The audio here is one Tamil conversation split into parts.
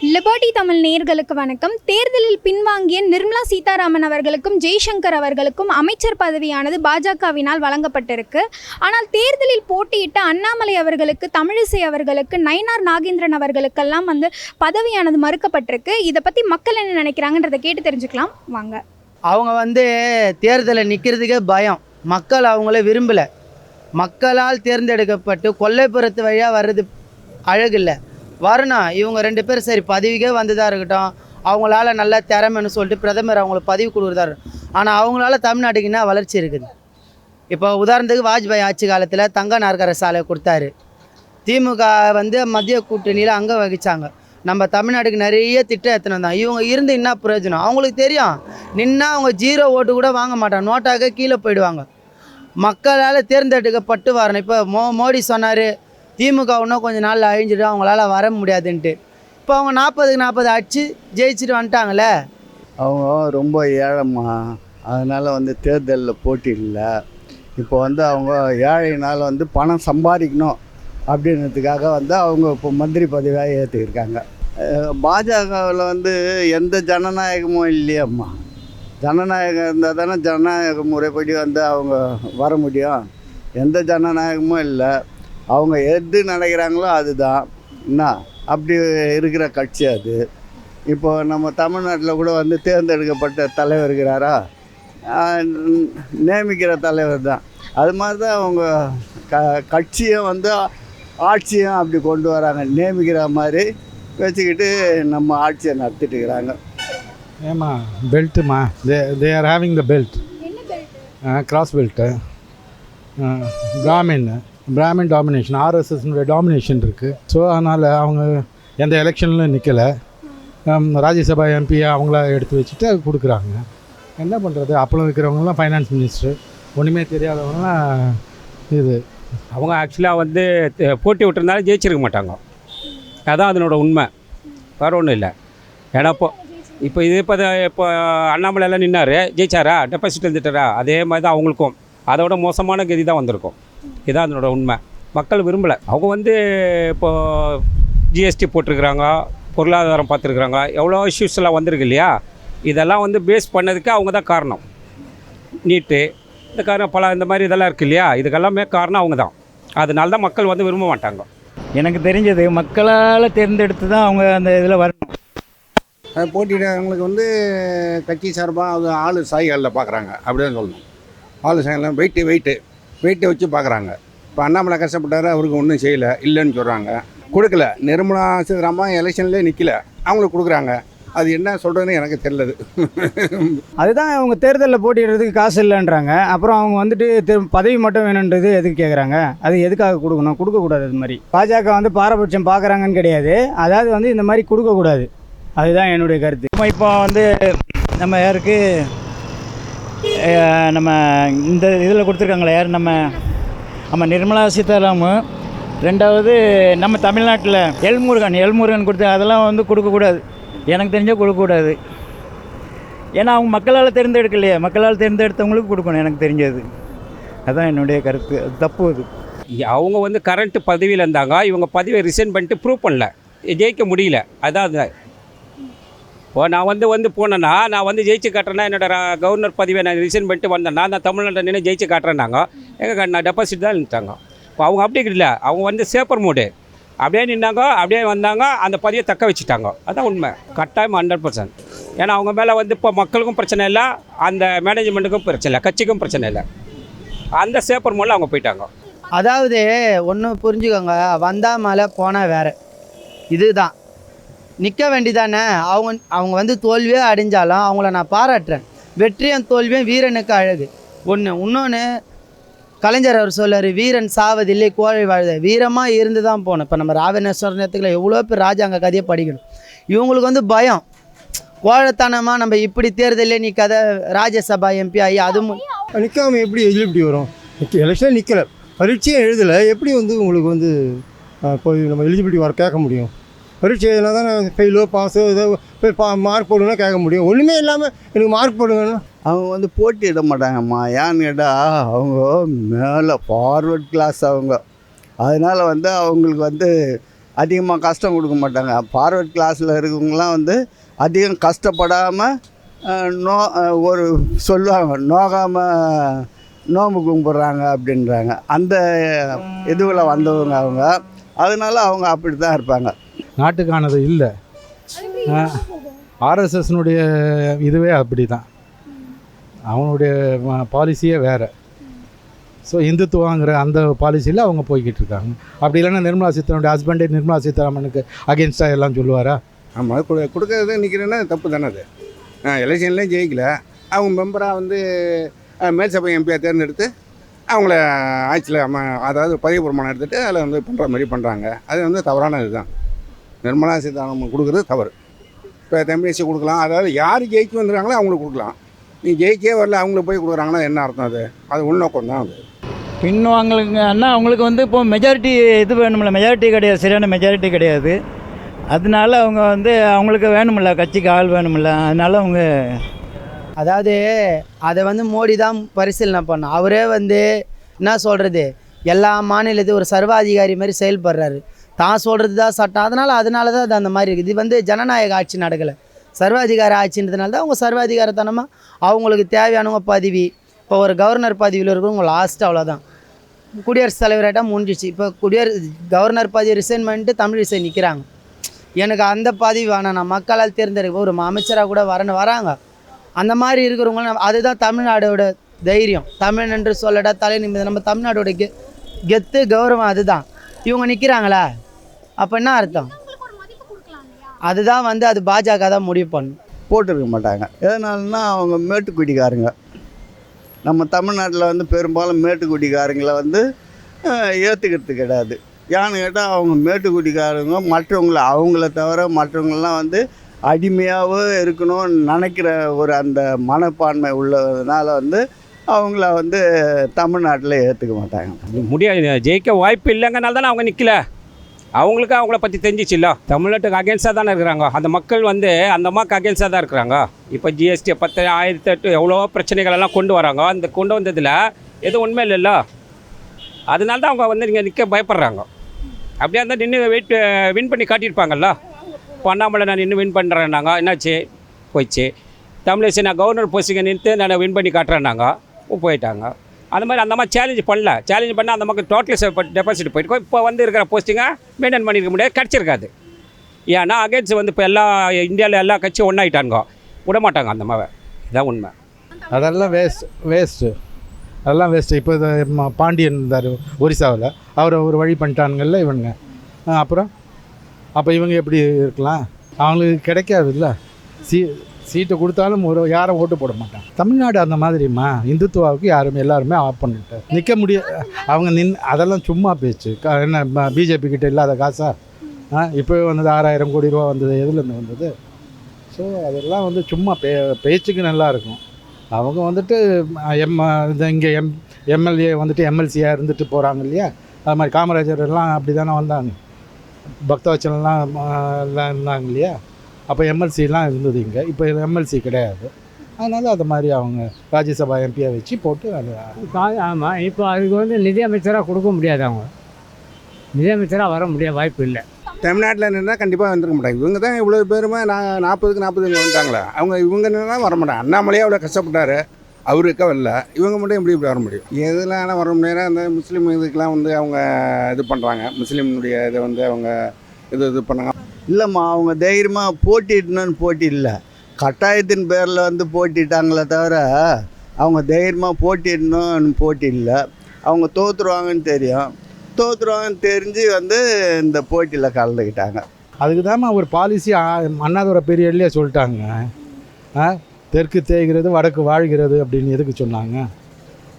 லிபர்டி தமிழ் நேர்களுக்கு வணக்கம். தேர்தலில் பின்வாங்கிய நிர்மலா சீதாராமன் அவர்களுக்கும் ஜெய்சங்கர் அவர்களுக்கும் அமைச்சர் பதவியானது பாஜகவினால் வழங்கப்பட்டிருக்கு. ஆனால் தேர்தலில் போட்டியிட்ட அண்ணாமலை அவர்களுக்கு தமிழிசை அவர்களுக்கு நயினார் நாகேந்திரன் அவர்களுக்கெல்லாம் வந்து பதவியானது மறுக்கப்பட்டிருக்கு. இதை பற்றி மக்கள் என்ன நினைக்கிறாங்கன்றதை கேட்டு தெரிஞ்சுக்கலாம். வாங்க. அவங்க வந்து தேர்தலில் நிற்கிறதுக்கே பயம். மக்கள் அவங்கள விரும்பலை. மக்களால் தேர்ந்தெடுக்கப்பட்டு கொல்லைப்புறத்து வழியாக வர்றது அழகில்லை வரணும் இவங்க ரெண்டு பேரும் சரி பதவிக்கே வந்ததாக இருக்கட்டும். அவங்களால நல்ல திறமைன்னு சொல்லிட்டு பிரதமர் அவங்களுக்கு பதவி கொடுக்குறதா ஆனால் அவங்களால தமிழ்நாட்டுக்கு என்ன வளர்ச்சி இருக்குது? இப்போ உதாரணத்துக்கு வாஜ்பாய் ஆட்சி காலத்தில் தங்க நாற்கர சாலை கொடுத்தாரு. திமுக வந்து மத்திய கூட்டணியில் அங்கே வகித்தாங்க நம்ம தமிழ்நாட்டுக்கு நிறைய திட்டம் எத்தனை தான். இவங்க இருந்து என்ன பிரயோஜனம்? அவங்களுக்கு தெரியும். நின்னா அவங்க ஜீரோ ஓட்டு கூட வாங்க மாட்டாங்க. நோட்டாக கீழே போயிடுவாங்க. மக்களால் தேர்ந்தெடுக்கப்பட்டு வரணும். இப்போ மோ மோடி சொன்னார் திமுக இன்னும் கொஞ்சம் நாளில் அழிஞ்சிடும் அவங்களால வர முடியாதுன்ட்டு. இப்போ அவங்க நாற்பதுக்கு நாற்பது அடிச்சு ஜெயிச்சுட்டு வந்துட்டாங்களே அவங்க ரொம்ப ஏழைம்மா. அதனால் வந்து தேர்தலில் போட்டி இல்லை. இப்போ வந்து அவங்க ஏழையினால் வந்து பணம் சம்பாதிக்கணும் அப்படின்றதுக்காக வந்து அவங்க இப்போ மந்திரி பதவியாக ஏற்றுக்கிருக்காங்க பாஜகவில் வந்து எந்த ஜனநாயகமும் இல்லையம்மா. ஜனநாயகம் இருந்தால் தானே ஜனநாயக முறைப்படி வந்து அவங்க வர முடியும். எந்த ஜனநாயகமும் இல்லை. அவங்க எது நினைக்கிறாங்களோ அதுதான். என்ன? அப்படி இருக்கிற கட்சி அது. இப்போ நம்ம தமிழ்நாட்டில் கூட வந்து தேர்ந்தெடுக்கப்பட்ட தலைவர் இருக்கிறாரா? நியமிக்கிற தலைவர் தான். அது மாதிரி தான் அவங்க க கட்சியும் வந்து ஆட்சியும் அப்படி கொண்டு வராங்க. நியமிக்கிற மாதிரி வச்சுக்கிட்டு நம்ம ஆட்சியை நடத்திட்டு இருக்கிறாங்க. ஏம்மா பெல்ட்டுமா they they are having the belt cross belt Brahmin Brahmin domination ஆர்எஸ்எஸ்னுடைய டாமினேஷன் இருக்குது ஸோ அதனால் அவங்க எந்த எலெக்ஷன்லையும் நிற்கலை ராஜ்யசபா எம்பியை அவங்கள எடுத்து வச்சுட்டு கொடுக்குறாங்க. என்ன பண்ணுறது அப்பளம் விற்கிறவங்கலாம் ஃபைனான்ஸ் மினிஸ்டர் ஒன்றுமே தெரியாதவங்கலாம் இது. அவங்க ஆக்சுவலாக வந்து போட்டி விட்டுருந்தாலும் ஜெயிச்சிருக்க மாட்டாங்க. அதான் அதனோட உண்மை. வேறு ஒன்றும் இல்லை. ஏன்னா இப்போ இப்போ இது இப்போ இப்போ அண்ணாமலை எல்லாம் நின்னார். ஜெயிச்சாரா? டெபாசிட் எழுந்துட்டாரா அதே மாதிரி தான் அவங்களுக்கும். அதோட மோசமான கதி தான் வந்திருக்கும். இதான் அதனோட உண்மை. மக்கள் விரும்பலை. அவங்க வந்து இப்போ ஜிஎஸ்டி போட்டிருக்கிறாங்க பொருளாதாரம் பார்த்துருக்குறாங்க எவ்வளோ இஷ்யூஸ் எல்லாம் வந்திருக்கு இல்லையா? இதெல்லாம் வந்து பேஸ் பண்ணதுக்கு அவங்க தான் காரணம். நீட்டு இந்த காரணம் பல இந்த மாதிரி இதெல்லாம் இருக்கு இல்லையா? இதுக்கெல்லாமே காரணம் அவங்க தான். அதனால தான் மக்கள் வந்து விரும்ப மாட்டாங்க. எனக்கு தெரிஞ்சது மக்களால் தேர்ந்தெடுத்து தான் அவங்க அந்த இதில் வரணும். அது போட்டியிடவங்களுக்கு வந்து கட்சி சார்பாக அது ஆளு சாய்களில் பார்க்குறாங்க. அப்படின்னு சொல்லணும். ஆளு சாய்கள் வெயிட்டு வெயிட்டு வெயிட்டை வச்சு பார்க்குறாங்க. இப்போ அண்ணாமலை கஷ்டப்பட்டார் அவருக்கு ஒன்றும் செய்யலை இல்லைன்னு சொல்கிறாங்க கொடுக்கல. நிர்மலா சீதாராமன் எலெக்ஷன்லேயே நிற்கல அவங்களுக்கு கொடுக்குறாங்க. அது என்ன சொல்கிறதுன்னு எனக்கு தெரியலது அதுதான் அவங்க தேர்தலில் போட்டிடுறதுக்கு காசு இல்லைன்றாங்க. அப்புறம் அவங்க வந்துட்டு பதவி மட்டும் வேணுன்றது எதுக்கு கேட்குறாங்க அது எதுக்காக கொடுக்கணும்? கொடுக்கக்கூடாது இது மாதிரி. பாஜக வந்து பாரபட்சம் பார்க்குறாங்கன்னு கிடையாது. அதாவது வந்து இந்த மாதிரி கொடுக்கக்கூடாது. அதுதான் என்னுடைய கருத்து. இப்போ வந்து நம்ம யாருக்கு நம்ம இந்த இதில் கொடுத்துருக்காங்களே யார்? நம்ம நம்ம நிர்மலா சீதாராமன் ரெண்டாவது நம்ம தமிழ்நாட்டில் எல்முருகன் எல்முருகன் கொடுத்து அதெல்லாம் வந்து கொடுக்கக்கூடாது. எனக்கு தெரிஞ்சால் கொடுக்கக்கூடாது. ஏன்னா அவங்க மக்களால் தேர்ந்தெடுக்கலையே. மக்களால் தேர்ந்தெடுத்தவங்களுக்கு கொடுக்கணும் எனக்கு தெரிஞ்சது. அதுதான் என்னுடைய கருத்து. அது தப்பு அது. அவங்க வந்து கரண்ட்டு பதவியில் இருந்தாங்க. இவங்க பதவியை ரிசைன் பண்ணிட்டு ப்ரூவ் பண்ணல. ஜெயிக்க முடியல. அதான் அது. இப்போ நான் வந்து வந்து போனேன்னா நான் வந்து ஜெயிச்சு காட்டுறேன்னா என்னோட கவர்னர் பதவியை நான் ரிசைன் பண்ணிட்டு வந்தேன்னா நான் தமிழ்நாட்டில் நின்று ஜெயிச்சு காட்டுறேன்னாங்க. எங்கள் நான் டெபாசிட் தான் நின்றுட்டாங்க இப்போ அவங்க அப்படி இல்லை. அவங்க வந்து சேப்பர் மூடு அப்படியே நின்னாங்க அப்படியே வந்தாங்க அந்த பதவியை தக்க வச்சுட்டாங்க. அதான் உண்மை. கட்டாயம் ஹண்ட்ரட் பர்சன்ட் ஏன்னா அவங்க மேலே வந்து இப்போ மக்களுக்கும் பிரச்சனை இல்லை அந்த மேனேஜ்மெண்ட்டுக்கும் பிரச்சனை இல்லை கட்சிக்கும் பிரச்சனை இல்லை. அந்த சேப்பர் மூலம் அவங்க போயிட்டாங்க. அதாவது ஒன்று புரிஞ்சுக்கோங்க வந்தால் மேலே போனால் வேறு. இதுதான். நிற்க வேண்டிதானே? அவங்க அவங்க வந்து தோல்வியே அடைஞ்சாலும் அவங்கள நான் பாராட்டுறேன். வெற்றியும் தோல்வியும் வீரனுக்கு அழகு. ஒன்று இன்னொன்று கலைஞர் அவர் சொல்லார் வீரன் சாவதில்லை கோழை வாழ்த வீரமாக இருந்து தான் போகணும். இப்போ நம்ம ராவணேஸ்வரத்துக்குள்ள எவ்வளோ பேர் ராஜாங்க கதையை படிக்கணும். இவங்களுக்கு வந்து பயம். கோழத்தனமாக நம்ம இப்படி தேர்தலே நீ கதை ராஜ்யசபா எம்பி ஆகி அதுவும் நிற்காம எப்படி எலிஜிபிலிட்டி வரும்? எலெக்ஷன் நிற்கலை பரீட்சையும் எழுதலை. எப்படி வந்து உங்களுக்கு வந்து போய் நம்ம எலிஜிபிலிட்டி வர கேட்க முடியும்? பரீட்சையில் தான் தான் ஃபெயிலோ பாஸோ ஏதோ போய் பா மார்க் போடுங்கன்னா கேட்க முடியும். ஒன்றுமே இல்லாமல் எனக்கு மார்க் போடுங்கன்னா. அவங்க வந்து போட்டியிட மாட்டாங்கம்மா. ஏன்னு கேட்டால் அவங்க மேலே ஃபார்வர்ட் கிளாஸ் அவங்க. அதனால் வந்து அவங்களுக்கு வந்து அதிகமாக கஷ்டம் கொடுக்க மாட்டாங்க. ஃபார்வர்ட் கிளாஸில் இருக்கவங்களாம் வந்து அதிகம் கஷ்டப்படாமல் நோ ஒரு சொல்லுவாங்க நோகாமல் நோம்பு கும்பிட்றாங்க அப்படின்றாங்க. அந்த இதுவில் வந்தவங்க அவங்க. அதனால அவங்க அப்படி தான் இருப்பாங்க. நாட்டுக்கானது இல்லை. ஆர்எஸ்எஸ்னுடைய இதுவே அப்படி தான் அவனுடைய பாலிசியே வேறு. ஸோ இந்துத்துவாங்கிற அந்த பாலிசியில் அவங்க போய்கிட்டு இருக்காங்க. அப்படி இல்லைன்னா நிர்மலா சீதாராமனுடைய ஹஸ்பண்டே நிர்மலா சீதாராமனுக்கு அகேன்ஸ்டாக எல்லாம் சொல்லுவாரா? ஆமாம் கொடு கொடுக்கறது நிற்கிறேன்னா தப்பு தானே அது. எலெக்ஷன்லேயும் ஜெயிக்கல. அவங்க மெம்பராக வந்து மேல்சபை எம்பியாக தேர்ந்தெடுத்து அவங்கள ஆட்சியில் அம்மா அதாவது பதவி பிரமாணம் எடுத்துகிட்டு அதில் வந்து பண்ணுற மாதிரி பண்ணுறாங்க அது வந்து தவறான இதுதான் நிர்மலா சீதாராமன் கொடுக்குறது தவறு. இப்போ தமிழிசை கொடுக்கலாம். அதாவது யார் ஜெயிச்சு வந்துருக்காங்களோ அவங்களுக்கு கொடுக்கலாம். நீ ஜெயிக்கே வரல அவங்களுக்கு போய் கொடுக்குறாங்கன்னா என்ன அர்த்தம் அது? அது உள்நோக்கம் தான் அது. பின்வாங்கலுங்கன்னா அவங்களுக்கு வந்து இப்போ மெஜாரிட்டி இது வேணுமில்ல மெஜாரிட்டி கிடையாது. சரியான மெஜாரிட்டி கிடையாது. அதனால அவங்க வந்து அவங்களுக்கு வேணுமில்ல கட்சிக்கு ஆள் வேணுமில்ல அதனால அவங்க அதாவது அதை வந்து மோடி தான் பரிசீலனை பண்ணோம் அவரே வந்து என்ன சொல்கிறது எல்லா மாநிலத்தையும் ஒரு சர்வாதிகாரி மாதிரி செயல்படுறாரு. தான் சொல்கிறது தான் சட்டம். அதனால் அதனால தான் அது அந்த மாதிரி இருக்குது. இது வந்து ஜனநாயக ஆட்சி நடக்கலை. சர்வாதிகார ஆட்சின்றதுனால தான் அவங்க சர்வாதிகாரத்தனமாக அவங்களுக்கு தேவையானவங்க பதவி இப்போ ஒரு கவர்னர் பதவியில் இருக்கிறவங்க லாஸ்ட் அவ்வளோதான் குடியரசுத் தலைவராட்டா முடிஞ்சிச்சு இப்போ குடியரசு கவர்னர் பதவி ரிசைன் பண்ணிட்டு தமிழிசை நிற்கிறாங்க எனக்கு அந்த பதவி வேணாம். நான் மக்களால் தேர்ந்தெடுக்க ஒரு அமைச்சராக கூட வரணும். வராங்க. அந்த மாதிரி இருக்கிறவங்க அதுதான் தமிழ்நாடோட தைரியம். தமிழன் என்று சொல்லடா தலை நிமிடம் நம்ம தமிழ்நாடோட கெ கெத்து கௌரவம் அதுதான். இவங்க நிற்கிறாங்களா அப்போ என்ன அர்த்தம் அதுதான் வந்து அது பாஜக தான் முடிவு பண்ணும். போட்டிருக்க மாட்டாங்க. எதனாலனா அவங்க மேட்டுக்குடிக்காரங்க நம்ம தமிழ்நாட்டில் வந்து பெரும்பாலும் மேட்டுக்குடிக்காரங்களை வந்து ஏற்றுக்கிறது கிடையாது. ஏன்னு கேட்டால் அவங்க மேட்டுக்குடிக்காரங்க மற்றவங்கள அவங்கள தவிர மற்றவங்களாம் வந்து அடிமையாகவே இருக்கணும்னு நினைக்கிற ஒரு அந்த மனப்பான்மை உள்ளதுனால வந்து அவங்கள வந்து தமிழ்நாட்டில் ஏற்றுக்க மாட்டாங்க. முடியாது. ஜெயிக்க வாய்ப்பு இல்லைங்கனால தானே அவங்க நிற்கல அவங்களுக்கு அவங்கள பற்றி தெரிஞ்சிச்சுல்ல? தமிழ்நாட்டுக்கு அகேன்ஸ்டாக தானே இருக்கிறாங்க. அந்த மக்கள் வந்து அந்த அம்மாவுக்கு அகேன்ஸ்டாக தான் இருக்கிறாங்க. இப்போ ஜிஎஸ்டி பத்து ஆயிரத்தி எட்டு எவ்வளோ பிரச்சனைகள் எல்லாம் கொண்டு வராங்க. அந்த கொண்டு வந்ததில் எதுவும் உண்மை இல்லைல்ல. அதனால தான் அவங்க வந்து நீங்கள் நிற்க பயப்படுறாங்க. அப்படியே இருந்தால் நின்று வெயிட் வின் பண்ணி காட்டியிருப்பாங்கல்ல? பண்ணாமலை நான் நின்று வின் பண்ணுறேன்னாங்க என்னாச்சு? போயிடுச்சு தமிழிசை நான் கவர்னர் போஸ்டிங்கை நின்று நான் வின் பண்ணி காட்டுறேன்னாங்க. போயிட்டாங்க. அந்த மாதிரி அந்த மாதிரி சேலஞ்ச் பண்ணல. சேலஞ்ச் பண்ணால் அந்த மக்கள் டோட்டல் டெபாசிட் போயிருக்கோம் இப்போ வந்து இருக்கிற போஸ்டிங்காக மெயின்டைன் பண்ணியிருக்க முடியாது கிடச்சிருக்காது. ஏன்னா அகேன்ஸ்ட் வந்து இப்போ எல்லா இந்தியாவில் எல்லா கட்சியும் ஒன்றாயிட்டானுங்க விட மாட்டாங்க அந்த மாதிரி இதான் உண்மை. அதெல்லாம் வேஸ்ட் வேஸ்ட்டு அதெல்லாம் வேஸ்ட்டு இப்போ பாண்டியன் இருந்தார் ஒரிசாவில். அவரை ஒரு வழி பண்ணிட்டானுங்கல்ல இவனுங்க அப்புறம் அப்போ இவங்க எப்படி இருக்கலாம்? அவங்களுக்கு கிடைக்காதுல்ல? சி சீட்டை கொடுத்தாலும் ஒரு யாரும் ஓட்டு போட மாட்டாங்க. தமிழ்நாடு அந்த மாதிரிம்மா. இந்துத்துவாவுக்கு யாருமே எல்லாருமே ஆஃப் பண்ணிட்டு நிற்க முடிய அவங்க நின் அதெல்லாம் சும்மா பேச்சு. என்ன பிஜேபி கிட்ட இல்லாத காசா? இப்போவே இப்போ வந்தது ஆறாயிரம் கோடி ரூபா வந்தது எதுலேருந்து வந்தது? ஸோ அதெல்லாம் வந்து சும்மா பே பேச்சுக்கு நல்லா இருக்கும். அவங்க வந்துட்டு எம் இந்த இங்கே எம் எம்எல்ஏ வந்துட்டு எம்எல்சியாக இருந்துட்டு போகிறாங்க இல்லையா? அது மாதிரி காமராஜர் எல்லாம் அப்படி தானே வந்தாங்க பக்தவச்சனெலாம் எல்லாம் இருந்தாங்க இல்லையா? அப்போ எம்எல்சிலாம் இருந்தது இங்கே. இப்போ எம்எல்சி கிடையாது. அதனால அது மாதிரி அவங்க ராஜ்யசபா எம்பியை வச்சு போட்டு அது ஆமாம் இப்போ அதுக்கு வந்து நிதியமைச்சராக கொடுக்க முடியாது அவங்க. நிதியமைச்சராக வர முடிய வாய்ப்பு இல்லை. தமிழ்நாட்டில் நின்னா கண்டிப்பாக வந்துருக்க மாட்டாங்க. இவங்க தான் இவ்வளோ பேருமே நான் நாற்பதுக்கு நாற்பது வந்துட்டாங்களே. அவங்க இவங்க நின்னா வர மாட்டாங்க. அண்ணாமலையே அவ்வளோ கஷ்டப்பட்டாரு. அவருக்க வரல. இவங்க மட்டும் எப்படி இப்படி வர முடியும்? எதுலாம் வர முடியாது அந்த முஸ்லீம் இதுக்கெலாம் வந்து அவங்க இது பண்ணுறாங்க முஸ்லீம்னுடைய இதை வந்து அவங்க இது இது பண்ணாங்க. இல்லைம்மா அவங்க தைரியமாக போட்டிடணும்னு போட்டி இல்லை. கட்டாயத்தின் பேரில் வந்து போட்டிட்டாங்களே தவிர அவங்க தைரியமாக போட்டிடணும்னு போட்டி இல்லை. அவங்க தோற்றுருவாங்கன்னு தெரியும். தோற்றுருவாங்கன்னு தெரிஞ்சு வந்து இந்த போட்டியில் கலந்துக்கிட்டாங்க. அதுக்கு தாம்மா ஒரு பாலிசி அண்ணாதுரை பீரியட்லேயே சொல்லிட்டாங்க. ஆ தெற்கு தேய்கிறது வடக்கு வாழ்கிறது அப்படின்னு எதுக்கு சொன்னாங்க?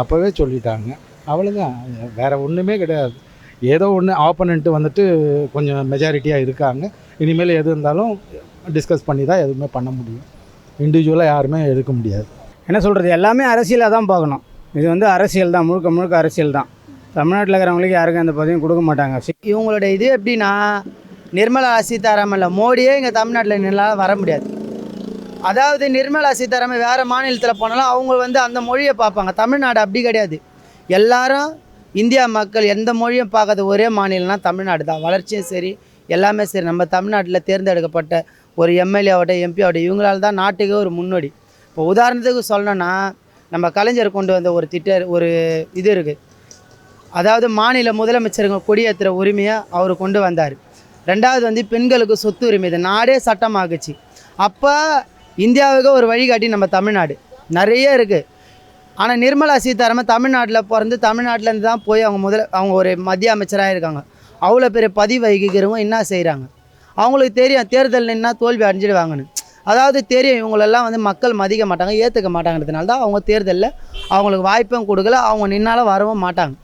அப்போவே சொல்லிட்டாங்க. அவ்வளோதான் வேறு ஒன்றுமே கிடையாது. ஏதோ ஒன்று ஆப்பனண்ட்டு வந்துட்டு கொஞ்சம் மெஜாரிட்டியாக இருக்காங்க. இனிமேல் எது இருந்தாலும் டிஸ்கஸ் பண்ணி தான் எதுவுமே பண்ண முடியும். இண்டிவிஜுவலாக யாருமே எடுக்க முடியாது. என்ன சொல்கிறது எல்லாமே அரசியலாக தான் பார்க்கணும். இது வந்து அரசியல் தான். முழுக்க முழுக்க அரசியல் தான். தமிழ்நாட்டில் இருக்கிறவங்களுக்கு யாருக்கும் அந்த பதவியும் கொடுக்க மாட்டாங்க. இவங்களோட இது எப்படின்னா நிர்மலா சீதாராமன்ல மோடியே இங்கே தமிழ்நாட்டில் நின்னாலும் வர முடியாது. அதாவது நிர்மலா சீதாராமன் வேறு மாநிலத்தில் போனாலும் அவங்க வந்து அந்த மொழியை பார்ப்பாங்க. தமிழ்நாடு அப்படி கிடையாது. எல்லாரும் இந்தியா மக்கள் எந்த மொழியும் பார்க்காத ஒரே மாநிலம்னா தமிழ்நாடு தான். வளர்ச்சியும் சரி எல்லாமே சரி. நம்ம தமிழ்நாட்டில் தேர்ந்தெடுக்கப்பட்ட ஒரு எம்எல்ஏ ஆகட்டும் எம்பி ஆகட்டும் இவங்களால தான் நாட்டுக்கே ஒரு முன்னோடி. இப்போ உதாரணத்துக்கு சொல்லணும்னா நம்ம கலைஞர் கொண்டு வந்த ஒரு திட்ட ஒரு இது இருக்குது அதாவது மாநில முதலமைச்சருங்க கொடியேற்றுற உரிமையை அவர் கொண்டு வந்தார். ரெண்டாவது வந்து பெண்களுக்கு சொத்து உரிமை. இது நாடே சட்டமாகுச்சு அப்போ இந்தியாவுக்கு ஒரு வழிகாட்டி நம்ம தமிழ்நாடு. நிறைய இருக்குது ஆனால் நிர்மலா சீதாராமன் தமிழ்நாட்டில் பிறந்து தமிழ்நாட்டிலேருந்து தான் போய் அவங்க முதல்ல அவங்க ஒரு மத்திய அமைச்சராக இருக்காங்க அவ்வளோ பெரிய பதிவு வகிக்கிறவங்க என்ன செய்கிறாங்க அவங்களுக்கு தெரியும் தேர்தல் நின்னா தோல்வி அடைஞ்சிடுவாங்கன்னு. அதாவது தெரியும் இவங்களெல்லாம் வந்து மக்கள் மதிக்க மாட்டாங்க ஏற்றுக்க மாட்டாங்கிறதுனால தான் அவங்க தேர்தலில் அவங்களுக்கு வாய்ப்பும் கொடுக்கல அவங்க நின்னாலும் வரவும் மாட்டாங்க.